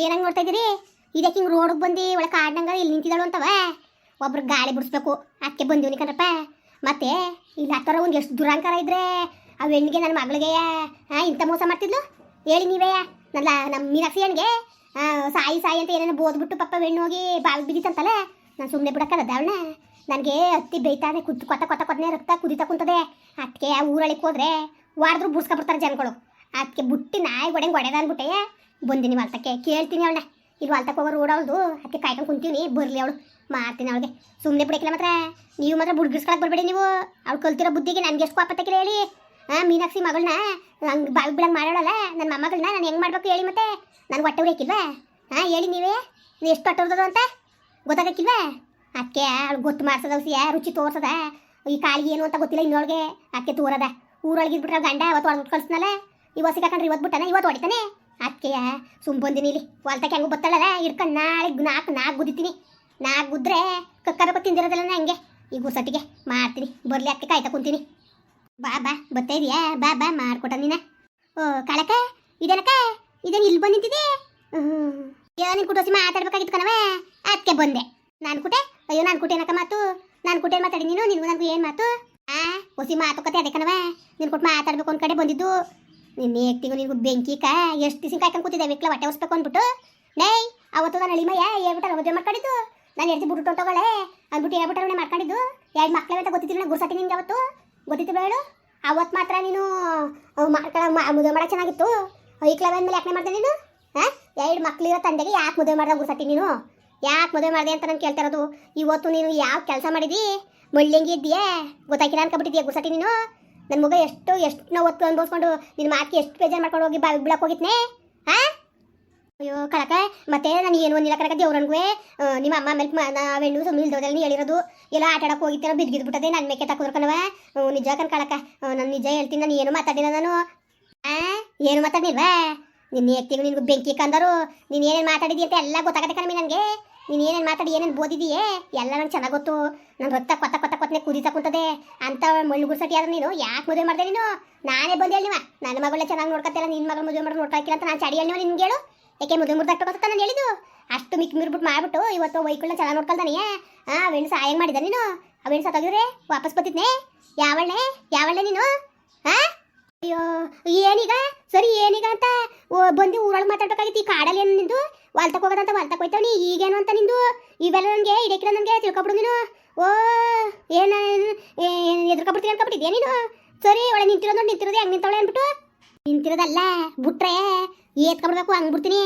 ಏನಂಗ್ ನೋಡ್ತಾ ಇದೀರಿ ಇದಕ್ಕೆ ಹಿಂಗೆ ರೋಡ್ಗೆ ಬಂದು ಒಳಗೆ ಕಾಡ್ನಂಗ ಇಲ್ಲಿ ನಿಂತಿದ್ದಾಳು ಅಂತವ. ಒಬ್ರು ಗಾಳಿ ಬಿಡಿಸ್ಬೇಕು. ಅಕ್ಕೆ ಬಂದಿವ್ನಿ ಕಣಪ್ಪ. ಮತ್ತೆ ಇಲ್ಲಿ ಥರ ಒಂದು ಎಷ್ಟು ದುರಂಕಾರ ಇದ್ರೆ ಆ ಹೆಣ್ಣಿಗೆ ನನ್ನ ಮಗಳಿಗೆ ಇಂಥ ಮೋಸ ಮಾಡ್ತಿದ್ಲು? ಹೇಳಿ ನೀವೇ. ನನ್ನ ನಮ್ಮ ಮೀನಾಕ್ಷಿ ಹೆಣ್ಣಿಗೆ ಸಾಯಿ ಸಾಯಿ ಅಂತ ಏನೇನೋ ಬೋದ್ಬಿಟ್ಟು ಪಪ್ಪ ಹೆಣ್ಣು ಹೋಗಿ ಬಾವಿ ಬಿದ್ದಿತ್ತಂತಲ್ಲ ನಾನು ಸುಮ್ಮನೆ ಬಿಡಕ್ಕದ ಅದಾವ್ನ ನನಗೆ ಹತ್ತಿ ಬೇಯ್ತಾನೆ ಕುದ್ದು ಕೊತ್ತ ಕೊತ್ತ ಕೊತ್ತನೆ ರಕ್ತ ಕುದಿತಾ ಕುಂತದೆ. ಅದಕ್ಕೆ ಆ ಊರಳಿಗೆ ಹೋದ್ರೆ ವಾರದ್ರು ಬುಡ್ಸ್ಕೊಬಿಡ್ತಾರೆ ಜನಗಳು. ಅದಕ್ಕೆ ಬುಟ್ಟಿ ನಾಯಿ ಒಡೆಂಗೆ ಒಡೆದ ಅಂದ್ಬಿಟ್ಟೆ. ಬಂದಿನಿ ವಾಲ್ತಕ್ಕೆ. ಕೇಳ್ತೀನಿ ಅವಳನ್ನ ಇಲ್ಲಿ ವಾಲ್ತಕ್ಕೆ ಹೋಗೋ ರೋಡ್ ಅವಳದು. ಅದಕ್ಕೆ ಕಾಯ್ಕೊಂಡು ಕುಂತೀವಿ ಬರಲಿ ಅವಳು. ಮಾಡ್ತೀನಿ ಅವಳಿಗೆ. ಸುಮ್ಮನೆ ಬಿಡಕ್ಕಿಲ್ಲ ಮಾತ್ರ. ನೀವು ಮಾತ್ರ ಬುಡ್ಗಿಸ್ಕೊಳಕ್ ಬರಬೇಡಿ ನೀವು. ಅವ್ಳು ಕಲ್ತಿರೋ ಬುದ್ಧಿಗೆ ನನಗೆ ಎಷ್ಟು ಕೋಪತ್ತಕ್ಕಿಲ್ಲ ಹೇಳಿ. ಹಾಂ ಮೀನಾಕ್ಷಿ ಮಗಳನ್ನ ಹಂಗೆ ಬಾವಿ ಬಿಡಂಗೆ ಮಾಡೋಳಲ್ಲ ನನ್ನ ಮೊಮ್ಮಗಳನ್ನ ನಾನು ಹೆಂಗೆ ಮಾಡಬೇಕು ಹೇಳಿ ಮತ್ತೆ? ನನಗೆ ಹೊಟ್ಟೆ ಉರಿಯಕ್ಕಿಲ್ವಾ ಹಾಂ ಹೇಳಿ ನೀವೇ. ನೀವು ಎಷ್ಟು ಹೊಟ್ಟೆ ಅಂತ? ಗೊತ್ತಾಗಕ್ಕಿಲ್ವಾ? ಅದಕ್ಕೆ ಅವಳು ಗೊತ್ತು ಮಾಡ್ಸದ ಔಷಧಿಯ. ರುಚಿ ತೋರ್ಸದ. ಈ ಕಾಳಿಗೆ ಏನು ಅಂತ ಗೊತ್ತಿಲ್ಲ ಇನ್ನೊಳಗೆ. ಅದಕ್ಕೆ ತೋರದ. ಊರೊಳಗೆ ಇದ್ಬಿಟ್ರೆ ಗಂಡ ಅವತ್ತು ಹೊಡೆದು ಕಳಿಸ್ನಲ್ಲ. ಇವತ್ತು ಸಿಕ್ಕಾಕೊಂಡ್ರೆ ಇವತ್ತು ಬಿಟ್ಟಾನೆ? ಇವತ್ತು ಹೊಡಿತಾನೆ? ಅದಕ್ಕೆ ಸುಮ್ ಬಂದಿನಿ ಇಲ್ಲಿ ಹೊಲ್ತಕ್ಕೆ ಹೆಂಗು ಬತ್ತಳಲ್ಲ ಹಿಡ್ಕೊಂಡು ನಾಳೆ ನಾಲ್ಕು ನಾಲ್ಕು ಗುದಿತೀನಿ ನಾಲ್ಕು ಗುದ್ರೆ ಕಕ್ಕರ ತಿಂದಿರೋದಿಲ್ಲ ಹಂಗೆ ಈ ಸಟ್ಟಿಗೆ ಮಾಡ್ತೀನಿ. ಬರ್ಲಿ ಅದಕ್ಕೆ ಕಾಯ್ತಾ ಕುಂತೀನಿ. ಬಾ ಬಾ ಬರ್ತಾ ಇದೆಯಾ? ಬಾ ಬಾ ಮಾಡ್ಕೊಟ ನೀನ. ಓ ಕಳಕ ಇದೇನಕ್ಕ? ಇದೇನು ಇಲ್ಲಿ ಬಂದು ನಿಂತಿದೆ ಏನೋ ನೀನು ಕುಟೋಸಿ ಮಾತಾಡ್ಬೇಕಾಗಿತ್ತು ಕಣವ ಅದಕ್ಕೆ ಬಂದೆ. ನಾನು ಕುಟೆ? ಅಯ್ಯೋ, ನಾನು ಕುಟೆ ಏನಕ್ಕ ಮಾತು? ನಾನು ಕುಟೆ ಮಾತಾಡಿ ನೀನು? ನಿನಗೂ ನನಗೂ ಏನು ಮಾತು? ಆ ಹೊಸಿ ಮಾತುಕತೆ ಅದೇ ಕಣವ ನಿನ್ ಕೊಟ್ಟು ಮಾತಾಡ್ಬೇಕು ಒಂದು ಕಡೆ ಬಂದಿದ್ದು. ನಿನ್ನ ಏಕ್ತಿಗೂ ನಿನ್ಗೂ ಬೆಂಕಿ ಕಾ, ಎಷ್ಟು ದಿವಸ ಕಾಯ್ಕೊಂಡು ಕೂತಿದ್ದೆ, ವಿಕ್ಲ ಹೊಟ್ಟೆ ಹೊಸ್ಬೇಕು ಅಂದ್ಬಿಟ್ಟು. ನೈ ಅವತ್ತು ನಾನು ಅಳಿಮಯ್ಯ ಹೇಳ್ಬಿಟ್ಟಾರ ಮದುವೆ ಮಾಡ್ಕೊಂಡಿದ್ದು. ನಾನು ಎಡ್ತಿ ಬಿಟ್ಟು ಹೊಂಟೋಗಳೆ ಅಂದ್ಬಿಟ್ಟು ಹೇಳ್ಬಿಟ್ಟಾರೆ ಮಾಡ್ಕೊಂಡಿದ್ದು. ಎರಡು ಮಕ್ಳು ಅಂತ ಗೊತ್ತಿದ್ರು ಗುರ್ಸತಿ ನಿಂಗೆ ಅವತ್ತು? ಗೊತ್ತಿತ್ತು ಬೇಡು ಅವತ್ತು ಮಾತ್ರ ನೀನು ಮದುವೆ ಮಾಡೋಕೆ ಚೆನ್ನಾಗಿತ್ತು. ಐಕ್ಲ ಮೇಲೆ ಯಾಕೆ ಮಾಡ್ದೆ ನೀನು? ಹಾಂ ಎರಡು ಮಕ್ಳಿರೋ ತಂದೆಗೆ ಯಾಕೆ ಮದುವೆ ಮಾಡ್ದೆ ಗುರ್ಸಾಟಿ ನೀನು? ಯಾಕೆ ಮದುವೆ ಮಾಡಿದೆ ಅಂತ ನಾನು ಕೇಳ್ತಾ ಇರೋದು. ಇವತ್ತು ನೀನು ಯಾವ ಕೆಲಸ ಮಾಡಿದಿ? ಮಳ್ಳಿಂಗಿ ಇದ್ದೀಯಾ? ಗೊತ್ತಾಗಿಲ್ಲ ಅನ್ಕೊಬಿಟ್ಟಿದ್ಯಾ ಗುರ್ಸಾಟಿ ನೀನು? ನನ್ನ ಮಗ ಎಷ್ಟು ಎಷ್ಟು ನಾವು ಹೊತ್ತು ಅನ್ಭವಿಸ್ಕೊಂಡು ನಿನ್ನ ಮಾತಿ ಎಷ್ಟು ಬೇಜಾರು ಮಾಡ್ಕೊಂಡು ಹೋಗಿ ಬಾವಿ ಬಿಡಕ್ಕೆ ಹೋಗಿದ್ನೆ? ಹಾ? ಅಯ್ಯೋ ಕಳಕ, ಮತ್ತೆ ನಾನು ಏನು ಒಂದಿಲ್ಲ ಕಳಕ ದೇವ್ರನ್ಗೂ ನಿಮ್ಮ ಅಮ್ಮ ಮೇಲೆ ನಾವೆಣ್ಣು ಸುಮ್ಮನೆ ಇಲ್ದೋದಲ್ಲಿ ಹೇಳಿರೋದು. ಎಲ್ಲ ಆಟ ಆಡಕ್ಕೆ ಹೋಗಿತ್ತೇನೋ ಬಿದ್ದಿದ್ದು ಬಿಟ್ಟದೆ ನನ್ನ ಮೇಕೆ ತಕೋದ್ರ ಕಣವ ನಿಜ ಕಣ್ ಕಳಕ. ನಾನು ನಿಜ ಹೇಳ್ತೀನಿ, ನಾನು ಏನು ಮಾತಾಡಿಲ್ಲ ನಾನು. ಆ, ಏನು ಮಾತಾಡಿಲ್ವಾ ನಿನ್ನ ಎತ್ತಿಗೂ ನಿನ್ಗೂ ಬೆಂಕಿ ಕಂದರು. ನೀನು ಏನೇನು ಮಾತಾಡಿದಿ ಅಂತ ಎಲ್ಲ ಗೊತ್ತಾಗತ್ತೆ ಕಣಮಿ ನನಗೆ ನೀನು ಏನೇನು ಮಾತಾಡಿ, ಏನೇನು ಓದಿದೀಯೇ ಎಲ್ಲ ನಂಗೆ ಚೆನ್ನಾಗಿ ಗೊತ್ತು. ನನ್ನ ರಕ್ತ ಕೊತ್ತ ಕೊತ್ತ ಕೊತ್ತನೆ ಕುದಿತಾ ಕುಂತದೆ. ಅಂತ ಮುಳ್ಳು ಗುರ್ಸಟಿ ಆದ್ರೆ ನೀನು ಯಾಕೆ ಮದುವೆ ಮಾಡಿದೆ ನೀನು? ನಾನೇ ಬಂದೆ ಹೇಳಿವ ನನ್ನ ಮಗಳೇ ಚೆನ್ನಾಗಿ ನೋಡ್ಕೊತಿಲ್ಲ ನಿನ್ನ ಮಗಳು ಮದುವೆ ಮಾಡಿ ನೋಡ್ಕೊಳಕ್ಕಿಲ್ಲ ಅಂತ ನಾನು ಚಡಿ ಹೇಳಿವ ನಿನ್ಗೆ ಹೇಳು. ಯಾಕೆ ಮದುವೆ ಮುರ್ದಾಕ್ಬೇಕಂತ ನಾನು ಹೇಳಿದ್ದು? ಅಷ್ಟು ಮಿಕ್ ಮಿರ್ಬಿಟ್ಟು ಮಾಡ್ಬಿಟ್ಟು ಇವತ್ತು ವೈಕುಳ್ನ ಚೆನ್ನಾಗಿ ನೋಡ್ಕೊಳ್ತಾನೆ ಆ ಅವೆಣ್ಣು ಸಹಾಯ ಮಾಡಿದ ನೀನು. ಆ ಅವೆಣ್ಣು ಸತ್ತೋಗಿದ್ರೆ ವಾಪಸ್ ಬತ್ತಿದ್ನೆ ಯಾವಳ್ಳೆ? ಯಾವಳ್ಳೆ ನೀನು? ಹಾ ಅಯ್ಯೋ, ಏನೀಗ? ಸರಿ, ಏನೀಗ ಅಂತ ಬಂದು ಊರೊಳಗೆ ಮಾತಾಡ್ಬೇಕಾಗಿತ್ತು. ಈ ಕಾಡಲ್ಲಿ ಏನು ನಿಂದು? ಹೊಲ್ತಕ್ಕೆ ಹೋಗೋದಂತ ಹೊಲ್ತಕ್ಕೆ ಹೋಯ್ತಾವನಿ. ಈಗೇನು ಅಂತ ನಿಂದು? ಇವೆಲ್ಲ ನನಗೆ ಇಡಕ್ಕಿರ ನನಗೆ, ತಿಳ್ಕೊಬಿಡು ನೀನು. ಓ, ಏನು ಎದುರ್ಕೊಬಿಡ್ತೀನಿ ಅನ್ಕೊಬಿಟ್ಟಿದ್ಯಾ ನೀನು? ಸರಿ ಒಳ್ಳೆ ನಿಂತಿರೋದು ನೋಡಿ, ನಿಂತಿರೋದು ಹೆಂಗೆ ನಿಂತವಳೆ ಅಂದ್ಬಿಟ್ಟು. ನಿಂತಿರೋದಲ್ಲ, ಬಿಟ್ರೆ ಏತ್ಕೊಬಿಡ್ಬೇಕು ಹಂಗೆ ಬಿಡ್ತೀನಿ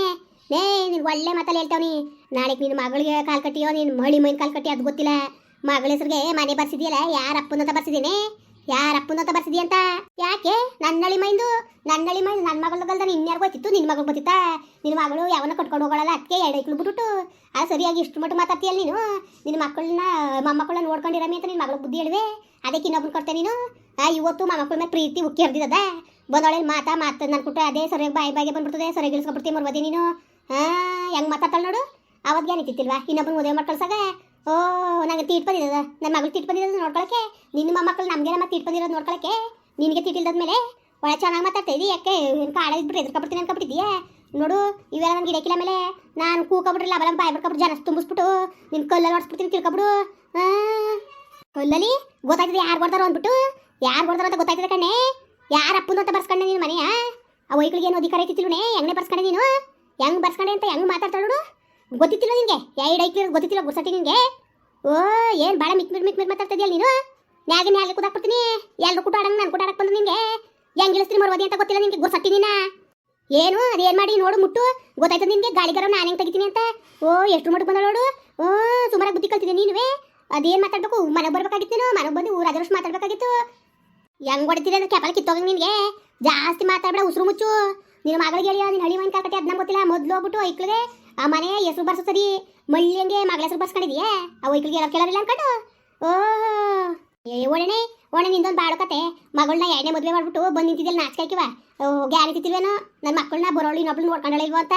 ನೇ ನೀನು ಒಳ್ಳೆ ಮಾತಲ್ಲಿ ಹೇಳ್ತಾವನಿ. ನಾಳೆಗೆ ನಿನ್ನ ಮಗಳಿಗೆ ಕಾಲು ಕಟ್ಟಿಯೋ ನಿನ್ನ ಮಳಿ ಮೈನ್ ಕಾಲು ಕಟ್ಟಿ, ಅದು ಗೊತ್ತಿಲ್ಲ. ಮಗಳ ಹೆಸ್ರಿಗೆ ಮನೆ ಬರ್ಸಿದ್ಯಲ್ಲ, ಯಾರ ಅಪ್ಪನ ಅಂತ ಬರ್ಸಿದ್ದೀನಿ. ಯಾರ ಅಪ್ಪನ ಅಂತ ಅಂತ? ಯಾಕೆ? ನನ್ನಳಿ ಮೈಂದು ನನ್ನಳಿ ಮೈಂದು ನನ್ನ ಮಗಳ ಗಲ್ದ ಇನ್ಯಾರು ಗೊತ್ತಿತ್ತು ನಿನ್ನ ಮಗಳು ಗೊತ್ತಿತ್ತ? ನಿನ್ನ ಮಗಳು ಯಾವನ್ನ ಕಟ್ಕೊಂಡು ಹೋಗೋಳಲ್ಲ ಅದಕ್ಕೆ ಎರಡು ಐಕ್ಳು ಬಿಟ್ಬಿಟ್ಟು. ಆ ಸರಿಯಾಗಿ ಇಷ್ಟು ಮಟ್ಟು ಮಾತಾಡ್ತೀಯಲ್ಲ ನೀನು? ನಿನ್ನ ಮಕ್ಕಳನ್ನ ಮೊಮ್ಮಕ್ಕಳನ್ನ ನೋಡ್ಕೊಂಡಿರಮಿ ಅಂತ ನಿನ್ನ ಮಗಳ ಬುದ್ಧಿ ಹೇಳಿದೆ ಅದಕ್ಕೆ ಇನ್ನೊಬ್ಬನ ಕೊಡ್ತೆ ನೀನು? ಆ, ಇವತ್ತು ಮೊಮ್ಮಕ್ಕಳ ಮೇಲೆ ಪ್ರೀತಿ ಉಕ್ಕಿ ಹರಿದಿದ್ದ? ಬಂದೊಳೆ ಮಾತಾ, ಮಾತು ನನ್ನ ಕುಟ್ಟ ಅದೇ ಸರಿಯಾಗಿ ಬಾಯಿ ಬಾಯಿಗೆ ಬಂದ್ಬಿಡ್ತದೆ, ಸರಿಯಾಗಿ ಇಳಿಸ್ಕೊಬಿಡ್ತೀವಿ ಮರ್ವದಿ ನೀನು? ಹಾಂ ಹೆಂಗೆ ಮಾತಾಡ್ತಾಳೆ ನೋಡು? ಅವಾಗ ಏನಿತ್ತಿಲ್ವಾ ಇನ್ನೊಬ್ಬನ ಮದುವೆ ಮಾಡ್ಕೊಳ್ಸಾಗ ಓ, ನಂಗೆ ತೀಟ್ ಬಂದಿರೋದ ನನ್ನ ಮಗಳು ತೀಟ್ ಬಂದಿರೋದು ನೋಡ್ಕೊಳಕ್ಕೆ? ನಿನ್ನ ಮೊಮ್ಮಕ್ಕಳು ನಮಗೆ ನಮ್ಮ ತೀಟ್ ಬಂದಿರೋದು ನೋಡ್ಕೊಳಕ್ಕೆ? ನಿನಗೆ ತೀಟಿಲ್ದದ ಮೇಲೆ? ಒಳ್ಳೆ ಚೆನ್ನಾಗಿ ಮಾತಾಡ್ತಾ ಇದ್ದೀ ಯಾಕೆ ಕಾಳ ಇದ್ಬಿಟ್ಟು ಎದ್ಕೊಬಿಡ್ತೀನಿ ಅನ್ಕೊಬಿಟ್ಟಿದ್ದೀಯಾ ನೋಡು, ಇವೆಲ್ಲ ನನಗೆ ಗಿಡಕ್ಕಿಲ್ಲ ಮೇಲೆ ನಾನು ಕೂಕೊಬಿಟ್ರೆ ಲಬಲ ಬಾಯ್ ಬಿಡ್ಕೊಬಿಟ್ಟು ಜನ ತುಂಬಿಸ್ಬಿಟ್ಟು ನಿನ್ನ ಕಲ್ಲಲ್ಲಿ ಹೊಡ್ಸ್ಬಿಡ್ತೀನಿ ತಿಳ್ಕೊಬಿಡು. ಕಲ್ಲಲ್ಲಿ? ಗೊತ್ತಾಗ್ತದೆ ಯಾರು ಬರ್ತಾರೋ ಅಂದ್ಬಿಟ್ಟು? ಯಾರು ಬರ್ತಾರೋ ಅಂತ ಗೊತ್ತಾಗ್ತದೆ ಕಣ್ಣೆ? ಯಾರು ಅಪ್ಪನ ಅಂತ ಬರ್ಸ್ಕೊಂಡೆ ನೀನು ಮನೆಯ? ಆ ವೈಕಳಿಗೆ ಏನು ಅಧಿಕಾರ ಐತಿಲ್ವೇ ಹೆಂಗೆ ಬರ್ಸ್ಕೊಂಡೆ ನೀನು? ಹೆಂಗ್ ಬರ್ಸ್ಕೊಂಡೆ ಅಂತ ಹೆಂಗ್ ಮಾತಾಡ್ತಾಳು ಗೊತ್ತಿತ್ತಿಲ್ಲ ನಿಂಗೆ ಎರಡು ಐಕ್ಳು ಗೊತ್ತಿತ್ತಿಲ್ಲ ಗುರ್ಸಟ್ಟಿ ನಿನಗೆ? ಓ, ಏನು ಭಾಳ ಮಿಕ್ ಮಿಕ್ ಮಿಕ್ ಮಿಕ್ ಮಾತಾಡ್ತಿದ್ಯಲ್ಲ ನೀನು ನ್ಯಾಗೆ ನ್ಯಾಗೆ ಕೂದಾಕ್ಬಿಡ್ತೀನಿ ಎಲ್ಲರೂ ಆಡಂಗ್ ನಾನು ಕೂಡ ಆಡಕ್ಕೆ ಬಂದು ನಿಂಗೆ ಹೆಂಗ್ ಇಳಿಸ್ತೀನಿ ಮರ್ವದಿ ಅಂತ ಗೊತ್ತಿಲ್ಲ ನಿನಗೆ ಗುರ್ಸಟ್ಟಿ ನೀನ? ಏನು ಅದೇನು ಮಾಡಿ ನೋಡು ಮುಟ್ಟು. ಗೊತ್ತಾಯ್ತದೆ ನಿನಗೆ? ಗಾಳಿಗಾರ ನಾನು ಹೆಂಗೆ ತೆಗಿತೀನಿ ಅಂತ? ಓ ಎಷ್ಟು ಮಟ್ಟು ಬಂದ ನೋಡು. ಓ, ಸುಮಾರಾಗಿ ಬುದ್ಧಿ ಕಲ್ತಿದ್ದೆ ನೀನುವೇ. ಅದೇನು ಮಾತಾಡ್ಬೇಕು? ಮನೆಗೆ ಬರ್ಬೇಕಾಗಿತ್ತು ನೀನು? ಮನೆಗೆ ಬಂದು ಊರ ಅದರಷ್ಟು ಮಾತಾಡಬೇಕಾಗಿತ್ತು. ಹೆಂಗೆ ಹೊಡಿತೀರಿ ಅಂದ್ರೆ ಕೆಪಲ್ ಕಿತ್ತೋಗ ನಿನಗೆ? ಜಾಸ್ತಿ ಮಾತಾಡಬೇಡ, ಉಸಿರು ಮುಚ್ಚು. ನಿನ್ನ ಮಗಳಿಗೆ ಹೇಳಿ ನಿನ್ನ ಹಳಿ ಮನೆ ಕಾಕಟ್ಟಿ ಅದನ್ನ ಗೊತ್ತಿಲ್ಲ. ಮೊದ್ಲು ಹೋಗ್ಬಿಟ್ಟು ಐಕ್ಳಿಗೆ ಆ ಮನೆ ಹೆಸರು ಬರ್ಸೋ ಸರಿ ಮಳ್ಳಿಯಂಗೆ ಮಗಳ ಹೆಸರು ಬರ್ಸ್ಕೊಂಡಿದ್ಯಾ? ಆ ವೈಕಲ್ಗೆ ಎಲ್ಲ ಕೇಳೋರಿಲ್ಲ ಅನ್ಕೊಂಡು? ಓ ಏ ಒಣನೆ ಒಣೆ ನಿಂದೊಂದು ಬಾಳು ಕತೆ. ಮಗಳನ್ನ ಎರಡನೇ ಮದುವೆ ಮಾಡ್ಬಿಟ್ಟು ಬಂದು ನಿಂತಿದ್ದಿಲ್ಲ ನಾಚ್ಕಾಯ್ಕಿವ ಓ ಗ್ಯಾರಿ ತಿತ್ತಿಲ್ವೇನೋ ನನ್ನ ಮಕ್ಕಳನ್ನ ಬರೋಳು, ಇನ್ನೊಬ್ಳು ನೋಡ್ಕೊಂಡಳ ಇಲ್ವೋ ಅಂತ?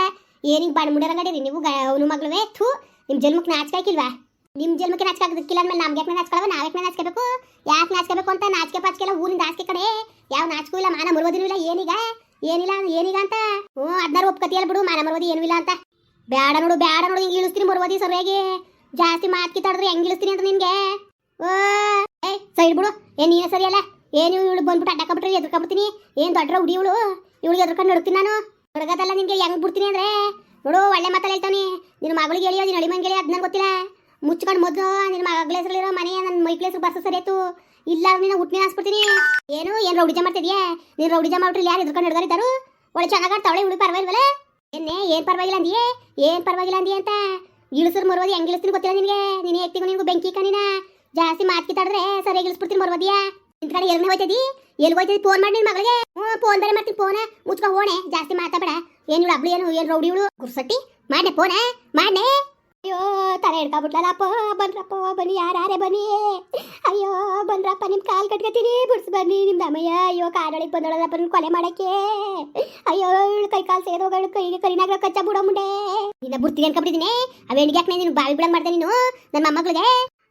ಏನಿಗೆ ಬಾಣ್ ಮುಡಿಯರಂಗಡಿರಿ ನೀವು ಅವನು ಮಗಳುವೆ? ಥೂ ನಿಮ್ಮ ಜನ್ಮಕ್ಕೆ ನಾಚ್ಕಾಯ್ಕಿಲ್ವಾ ನಿಮ್ಮ ಜನ್ಮಕ್ಕೆ ನಾಚ್ಕಾಗಕ್ಕಿಲ್ಲ ಅಂದ್ಮೇಲೆ ನಮ್ಗೆ ಯಾಕೆ ನಾಚ್ಕೊಳ್ಳವ ನಾವ್ ಯಾಕೆ ನಾಚ್ಕೋಬೇಕು ಯಾಕೆ ನಾಚ್ಕೋಬೇಕು ಅಂತ ನಾಚಿಕೆ ಪಾಚಿಕೆಲ್ಲ ಊರಿಂದ ಆಸ್ಕೆ ಕಡೆ. ಯಾವ ನಾಚಿಕೂ ಇಲ್ಲ, ಮಾನ ಇಲ್ಲ, ಏನೀಗ? ಏನಿಲ್ಲ, ಏನೀಗ ಅಂತ? ಹ್ಞೂ ಅದನ್ನಾರು ಒಪ್ಕತಿಯಲ್ಲ ಬಿಡು, ಮಾನ ಮರುವುದು ಏನೂ ಇಲ್ಲ ಅಂತ. ಬೇಡ ನೋಡು ಬೇಡ ನೋಡು, ಹಿಂಗೆ ಇಳಿಸ್ತೀನಿ ಮರುವದಿ ಸರಿಯಾಗಿ ಜಾಸ್ತಿ ಮಾತು ಕಿತ್ತಾಡಿದ್ರೆ ಹೆಂಗ್ ಇಳಿಸ್ತೀನಿ ಅಂತ ನಿನಗೆ? ಓ, ಏ ಸೈಡ್ ಬಿಡು ಏನ್ ನೀನೇ ಸರಿಯಲ್ಲ ಏನು ಇವಳು ಬಂದ್ಬಿಟ್ಟು ಅಡ್ಡಾಕಬಿಟ್ರೆ ಬಿಡ್ತೀನಿ ಏನ್ ದೊಡ್ಡ ಹುಡಿ ಇವಳು? ಇವಳಿಗೆ ಎದ್ರಕೊಂಡು ನಡ್ತೀನಿ ನಾನು. ಹುಡುಗದಲ್ಲ ನಿನಗೆ ಹೆಂಗ್ ಬಿಡ್ತೀನಿ ಅಂದ್ರೆ? ನೋಡು, ಒಳ್ಳೆ ಮಾತಲ್ಲಿ ಹೇಳ್ತಾನೆ ನಿನ್ನ ಮಗಳಿಗೆ ಹೇಳಿಯೋ ನಿನ್ನ ಮನ್ಗೆ ಹೇಳಿ ಅದ್ ಗೊತ್ತಿಲ್ಲ. ಮುಚ್ಕೊಂಡು ಮೊದಲು ನಿನ್ನ ಮಗಳ ಹೆಸರಲ್ಲಿರೋ ಮನೆ, ನನ್ನ ಮೈಕ್ಳ ಹೆಸರು ಬರ್ಸ ಸರಿ ಆಯ್ತು ಇಲ್ಲ ನಿನ್ನ ಹುಟ್ಟಿನ ಹಾಸ್ಬಿಡ್ತೀನಿ. ಏನು ಏನು ರೌಡಿ ಜಮಾ ಮಾಡ್ತಿದ್ಯಾ? ನೀನು ರೌಡಿ ಜಮಾ ಮಾಡ್ಬಿಟ್ರೆ ಯಾರು ಎದ್ಕೊಂಡು ಹಿಡ್ದಾರಿದ್ದಾರು ಒಳ್ಳೆ ಚೆನ್ನಾಗಿ ಆಡ್ತಾವಳೆ ಹುಡುಗಿ ಪರವಾಗಿಲ್ವಲ್ಲ ಏನೇ ಏನ್ ಪರವಾಗಿಲ್ಲ ಅಂದಿಯೇ? ಏನ್ ಪರವಾಗಿಲ್ಲ ಅಂದಿ ಅಂತ? ಇಳಿಸ್ರು ಮರುವದಿ ಹೆಂಗ್ ಇಳಿಸ್ತೀನಿ ಗೊತ್ತಿಲ್ಲ ನಿನಗೆ? ನೀನು ಎತ್ತಿಗೂ ನಿನಗೂ ಬೆಂಕಿ ಕಣಿನ ಜಾಸ್ತಿ ಮಾತು ಕಿತ್ತಾಡಿದ್ರೆ ಸರಿಯಾಗಿ ಇಳಿಸ್ಬಿಡ್ತೀನಿ ಮರುವದಿಯಾ? ನಿನ್ ಕಡೆ ಎಲ್ಲಿ ಹೋಯ್ತದಿ? ಎಲ್ಲಿ ಹೋಯ್ತದಿ ಫೋನ್ ಮಾಡಿ ನಿನ್ ಮಗಳಿಗೆ? ಹ್ಞೂ ಫೋನ್ ಬೇರೆ ಮಾಡ್ತೀನಿ ಫೋನ್ ಮುಚ್ಕೊ, ಹೋಣೆ. ಜಾಸ್ತಿ ಮಾತಾಡ ಏನು ಇವಳು ಅಬ್ಳು ಏನು ಏನು ರೌಡಿ ಇವಳು? ಗುರ್ಸಟ್ಟಿ? ಮಾಡ್ನೆ ಫೋನ ಮಾಡ್ನೆ. ಅಯ್ಯೋ, ತಲೆ ಹಿಡ್ಕೊಬಿಟ್ಲಲ್ಲಪ್ಪ ಬನ್ರಪ್ಪ ಬನ್ನಿ ಯಾರೇ ಬನ್ನಿ. ಅಯ್ಯೋ ಬನ್ರಪ್ಪ ನಿಮ್ ಕಾಲ್ ಕಟ್ಕತೀನಿ, ಬಿಡ್ಸ್ ಬನ್ನಿ, ನಿಮ್ದು ಅಮ್ಮಯ್ಯ. ಅಯ್ಯೋ, ಕಾಡೊಳಗೆ ಬಂದೊಳದಪ್ಪ ನಿನ್ ಕೊಲೆ ಮಾಡಕ್ಕೆ. ಅಯ್ಯೋ ಕೈ ಕಾಲು ಸೇದೋಗಳು ಕೈಗೆ ಕರಿನಾಗ ಕಚ್ಚ ಬಿಡೋ ಮುಂಡೆ. ನಿನ್ನ ಬುರ್ತಿಗೆ ಅನ್ಕೊಬಿಟ್ಟಿದ್ದೀನಿ ಅವೇಣಿಗೆ ಯಾಕೆ ನೀನು ಬಾವಿ ಬಿಡಂಗ್ ಮಾಡ್ದೆ ನೀನು? ನನ್ನ ಮೊಮ್ಮಗಳಿಗೆ?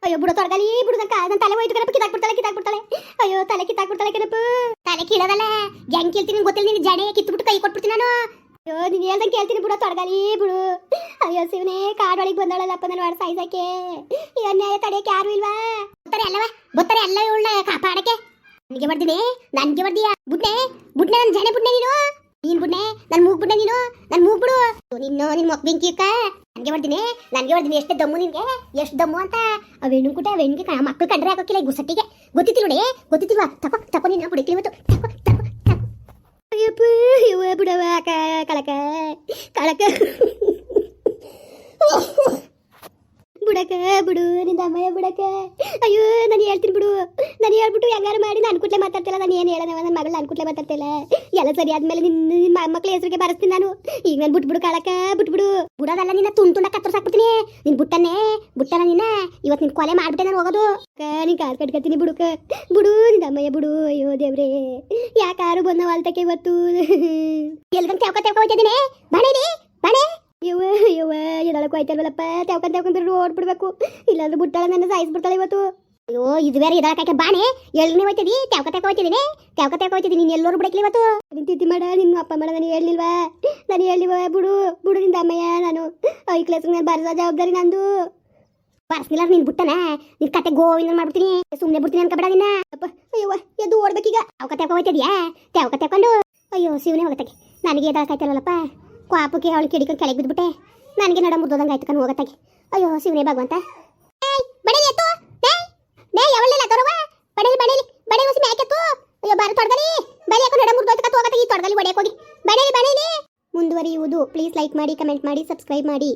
ಅಯ್ಯೋ, ಬಿಡು ತೊಡಗಲಿ, ಬಿಡು ನನ್ನ ನನ್ನ ತಲೆ ಹೋಯ್ತು ಕಣಪ್ಪ, ಕಿತ್ತಾಕ್ಬಿಡ್ತಾಳೆ ಕಿತ್ತಾಕ್ಬಿಡ್ತಾಳೆ. ಅಯ್ಯೋ, ತಲೆ ಕಿತ್ತಾಕ್ಬಿಡ್ತಾಳೆ ಕಣಪ್ಪ. ತಲೆ ಕೀಳದಲ್ಲ ಹೆಂಗ್ ಕೇಳ್ತೀನಿ ಗೊತ್ತಿಲ್ಲ, ನಿನ್ ಜಡೆ ಕಿತ್ಬಿಟ್ಟು ಕೈ ಕೊಟ್ಬಿಡ್ತೀನಿ ನಾನು. ಅಯ್ಯೋ, ನೀನ್ ಹೇಳ್ದಂಗೆ ಕೇಳ್ತೀನಿ ಬಿಡು, ತೊಡಗಲಿ ಬಿಡು. ಅಯ್ಯೋ, ಶಿವನೇ ಕಾಡೊಳಗೆ ಬಂದಳಲ್ಲಪ್ಪ ನನ್ನ ವಾಡ ಸಾಯ್ಸಕ್ಕೆ. ಈ ಅನ್ಯಾಯ ತಡೆಯಕ್ಕೆ ಯಾರು ಇಲ್ವಾ? ಬರ್ತಾರೆ ಅಲ್ಲವ ಬರ್ತಾರೆ ಅಲ್ಲ ಇವಳನ್ನ ಕಾಪಾಡಕ್ಕೆ. ನನಗೆ ಬರ್ತೀನಿ ನನಗೆ ಬರ್ದೀಯ ಬುಡ್ನೆ ಬುಡ್ನೆ ನನ್ನ ಜಡೆ ಬುಡ್ನೆ ನೀನು? ನೀನ್ ಬುಡ್ನೆ ನನ್ ಮೂಗ್ ಬುಡ್ನೆ ನೀನು? ನನ್ ಮೂಗ್ ಬಿಡು. ನಿನ್ನ, ನಿನ್ ಬೆಂಕಿ ಇಕ್ಕ? ನನ್ಗೆ ಬರ್ತೀನಿ ನನ್ಗೆ ಬರ್ತೀನಿ ಎಷ್ಟು ದಮ್ಮು ನಿನ್ಗೆ? ಎಷ್ಟು ದಮ್ಮು ಅಂತ? ಅವೇನು ಕುಟ ಅವೇನಿಗೆ ಮಕ್ಕಳು ಕಂಡ್ರೆ ಹಾಕೋಕಿಲ್ಲ ಗುಸಟ್ಟಿಗೆ. ಗೊತ್ತಿತ್ತು ನೋಡಿ ಗೊತ್ತಿತ್ತಿಲ್ವಾ ತಕೋ ತಪ್ಪ ನಿನ್ನ ಬಿಡಿಕ್ಲಿ ಇವತ್ತು. ತಕೋ ಅಯ್ಯಪ್ಪ ಇವ ಬಿಡವ ಕಳಕ ಕಳಕ ಬುಡಕ ಬಿಡು ನಿಂದ ಅಮ್ಮಯ್ಯ ಬುಡಕ ಅಯ್ಯೋ ನಾನು ಹೇಳ್ತೀನಿ ಬಿಡು ನಾನು ಹೇಳ್ಬಿಟ್ಟು ಹೆಂಗಾರು ಮಾಡಿ ನಾನು ಕೂಡಲೇ ಮಾತಾಡ್ತಿಲ್ಲ ನಾನು ಏನು ಹೇಳೋಣ ನನ್ನ ಮಗಳು ನಾನು ಕೂಡಲೇ ಮಾತಾಡ್ತಿಲ್ಲ ಎಲ್ಲ ಸರಿ ಆದ್ಮೇಲೆ ನಿನ್ನ ನಿಮ್ಮ ಮಕ್ಳ ಹೆಸರಿಗೆ ಬರೆಸ್ತೀನಿ ನಾನು ಈಗ ನಾನು ಬಿಟ್ಬಿಡು ಕಳಕ ಬಿಟ್ಬಿಡು ಬಿಡೋದಲ್ಲ ನಿನ್ನ ತುಂಡು ತುಂಡ ಕತ್ತರ್ಸಾಕ್ಬಿಡ್ತೀನಿ ನಿನ್ ಬುಟ್ಟನೇ, ಬುಟ್ಟನ ನೀನ? ಇವತ್ತು ನಿನ್ ಕೊಲೆ ಮಾಡ್ಬಿಟ್ಟೆ ನಾನು ಹೋಗೋದು. ನೀನ್ ಕಾಲ್ ಕಟ್ಕತೀನಿ ಬುಡುಕ. ಬುಡು ನಿಂದ ಅಮ್ಮಯ್ಯ ಬುಡು. ಅಯ್ಯೋ ದೇವ್ರೇ. ಯಾಕಾರು ಬಂದ ವಾಲ್ತಕ್ಕೆ ಇವತ್ತು? ಎಲ್ಗಂತ ತೆವ್ಕ ತೆವ್ಕ ಹೋಗ್ತಿದ್ದೀನಿ. ಬಣೇರಿ ಬಣೆ. ಯವ್ವ ಯವ್ವ, ಎದಳಕ್ಕೂ ಆಯ್ತಲ್ವಲ್ಲಪ್ಪ. ತೆವ್ಕೊಂಡ್ ತೆವ್ಕೊಂಡ್ಬಿಟ್ಟು ಬಿಡು ಓಡ್ಬಿಡ್ಬೇಕು. ಇಲ್ಲಾಂದ್ರೆ ಬುಟ್ಟಳ ನನ್ನ ಸಾಯಿಸ್ಬಿಡ್ತಾಳೆ ಇವತ್ತು. ಅಯ್ಯೋ ಇದು ಬೇರೆ ಇದಾಕ ಬಾಣೆ ಎಳ್ನೇ ಹೋಯ್ತಿದಿ ತೆವ್ಕ ತ್ಯಾಕ ಹೋಯ್ತಿದ್ದೀನಿ ತೆವ್ಕ ತ್ಯಾಕ ಹೋಯ್ತಿದ್ದೀನಿ ನೀನು ಎಲ್ಲರೂ ಬಿಡಕ್ಲಿ ಇವತ್ತು. ನಿನ್ ತಿದ್ದಿ ಮಾಡ ನಿನ್ನ ಅಪ್ಪ ಮಾಡ ನಾನು ಹೇಳಿಲ್ವಾ ನಾನು ಹೇಳಿವ ಬಿಡು ಬಿಡು ನಿಂದ ಅಮ್ಮಯ್ಯ ನಾನು ಐ ಕ್ಲಾಸ್ ನಾನು ಬರ್ಸೋ ಜವಾಬ್ದಾರಿ ನಂದು. ಬರ್ಸ್ನಿಲ್ಲ ನೀನ್ ಬಿಟ್ಟನ. ನಿನ್ ಕತೆ ಗೋವಿಂದ ಮಾಡ್ಬಿಡ್ತೀನಿ. ಸುಮ್ಮನೆ ಬಿಡ್ತೀನಿ ಅನ್ಕಬೇಡ ನಿನ್ನ. ಅಪ್ಪ ಅಯ್ಯೋ ಎದ್ದು ಓಡ್ಬೇಕೀಗ. ತೆವ್ಕ ತ್ಯಾಕ ಹೋಯ್ತಿದ್ಯಾ ತೆವ್ಕ ತ್ಯಾಕೊಂಡು ಅಯ್ಯೋ ಶಿವನೇ ಹೋಗತ್ತಾಗೆ ನನಗೆ ಎದಾಕಾಯ್ತಲ್ಲಪ್ಪ ಕ್ವಾಪಕ್ಕೆ ಅವಳು ಕಿಡಿಕೊಂಡು ಕೆಳಗೆ ಬಿದ್ಬಿಟ್ಟೆ. ನನಗೆ ನಡ ಮುರ್ದೋದಂಗೆ ಆಯ್ತು ಕಣ್ ಹೋಗತ್ತಾಗೆ. ಅಯ್ಯೋ ಶಿವನೇ ಭಗವಂತ. ಬಡೇಲಿ ಬಡೇಲಿ, ಬಡೇ ಹೊಸಿ ಮ್ಯಾಕೆತ್ತು ಅಯ್ಯೋ ಬಾರ ತೊಡಗಲಿ. ಬಲಿ ಯಾಕೋ ನಡ ಮುರ್ದೋಯ್ತು ಕತ್ ಹೋಗತ್ತಾಗೆ ಈ ತೊಡಗಲಿ ಹೊಡೆಯಕ್ಕೆ ಹೋಗಿ. ಬಡೇಲಿ ಬಡೇಲಿ. ಮುಂದುವರಿಯುವುದು. ಪ್ಲೀಸ್ ಲೈಕ್ ಮಾಡಿ ಕಮೆಂಟ್ ಮಾಡಿ ಸಬ್ಸ್ಕ್ರೈಬ್ ಮಾಡಿ.